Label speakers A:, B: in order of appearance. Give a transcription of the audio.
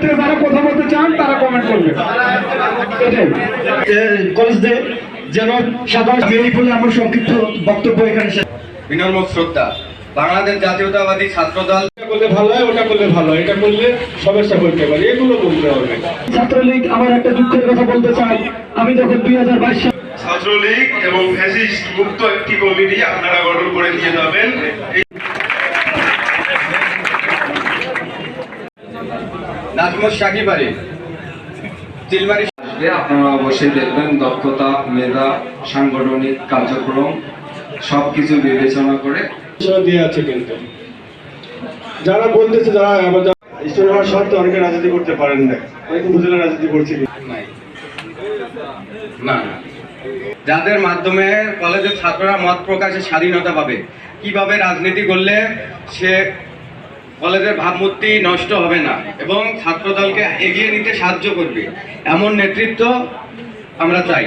A: ক্ষেত্রে যারা কথা বলতে চান তারা কমেন্ট করবে যেন সাধারণ এই বলে আমার সংক্ষিপ্ত বক্তব্য এখানে
B: বিনম্র শ্রদ্ধা। বাংলাদেশ জাতীয়তাবাদী ছাত্রদল।
C: এটা করলে ভালো হয় ওটা করলে ভালো এটা করলে সমস্যা করতে পারে এগুলো বলতে হবে।
A: ছাত্রলীগ আমার একটা দুঃখের কথা বলতে চাই। আমি যখন দুই হাজার বাইশ সাল
C: ছাত্রলীগ এবং ফ্যাসিস্ট মুক্ত একটি কমিটি আপনারা গঠন করে দিয়ে যাবেন। এই
B: সাকিব আলী। চিলমারি
D: আসবে আপনারা অবশ্যই দেখবেন দক্ষতা মেধা সাংগঠনিক কার্যক্রম সবকিছু বিবেচনা করে।
C: দিয়ে আছে কিন্তু। যারা বলতেছে যারা স্টুডেন্ট হওয়ার অনেকে রাজনীতি করতে পারেন না। অনেকে উপজেলা রাজনীতি করছে
B: নাই। না না। যাদের মাধ্যমে কলেজের ছাত্ররা মত প্রকাশের স্বাধীনতা পাবে কীভাবে রাজনীতি করলে সে কলেজের ভাবমূর্তি নষ্ট হবে না এবং ছাত্রদলকে এগিয়ে নিতে সাহায্য করবে। এমন নেতৃত্ব আমরা চাই।